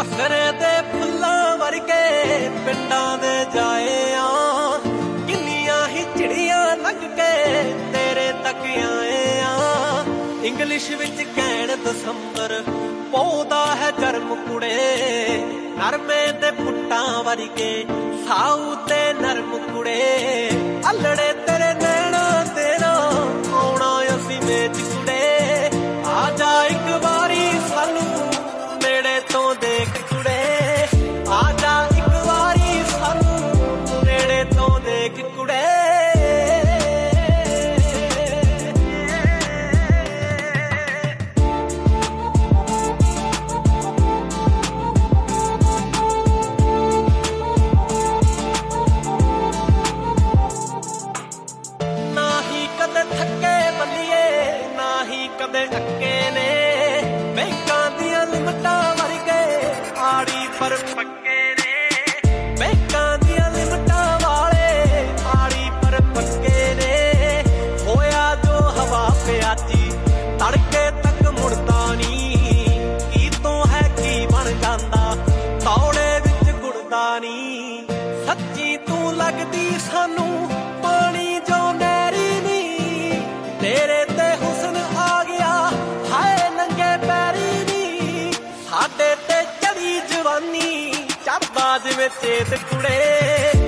ਭਖਰੇ ਦੇ ਫੁੱਲਾਂ ਵਰਗੇ ਪਿੰਡਾਂ ਦੇ ਜਾਏ ਆ ਕਿੰਨੀਆਂ ਹੀ ਚਿੜੀਆਂ ਲੱਗ ਕੇ ਤੇਰੇ ਤੱਕ ਆਏ ਆ ਇੰਗਲਿਸ਼ ਵਿੱਚ ਕਹਿਣ ਦਸੰਬਰ, ਪੌਦਾ ਹੈ ਜਰਮ ਕੁੜੇ, ਨਰਮੇ ਤੇ ਪੁੱਟਾਂ ਵਰਗੇ ਸਾਉ ਤੇ ਨਰਮ ਕੁੜੇ। ਅਲੜੇ ਤੇਰੇ ਨੈਣਾ ਤੇਰਾ ਆਉਣਾ ਅਸੀਂ ਮੇਚ ਕੁੜੇ। ਆ ਜਾ ਦੇਖ ਕੁੜੇ ਆ ਜਾ ਇੱਕ ਵਾਰੀ ਸਾਨੂੰ ਨੇੜੇ ਤੋਂ ਦੇਖ ਕੁੜੇ ਨਾ ਹੀ ਕਦੇ ਥੱਕੇ ਬੱਲੀਏ, ਨਾ ਹੀ ਕਦੇ ਆੜੀ ਪੱਕੇ ਨੇ। ਬੈਂਕਾਂ ਦੀਆਂ ਲਿਮਟਾਂ ਵਾਲੇ ਆੜੀ ਪਰ ਪੱਕੇ ਨੇ। ਹੋਇਆ ਜੋ ਹਵਾ ਪਿਆਜੀ ਤੜਕੇ ਤੱਕ ਮੁੜਦਾ ਨਹੀਂ। ਕੀ ਤੋਂ ਹੈ, ਕੀ ਬਣ ਜਾਂਦਾ ਤੌੜੇ ਵਿੱਚ ਗੁੜਦਾ ਨਹੀਂ। ਸੱਚੀ ਤੂੰ ਲੱਗਦੀ ਸਾਨੂੰ ਚੱਬਾ ਜਿਵੇਂ ਚੇਤ ਕੁੜੇ।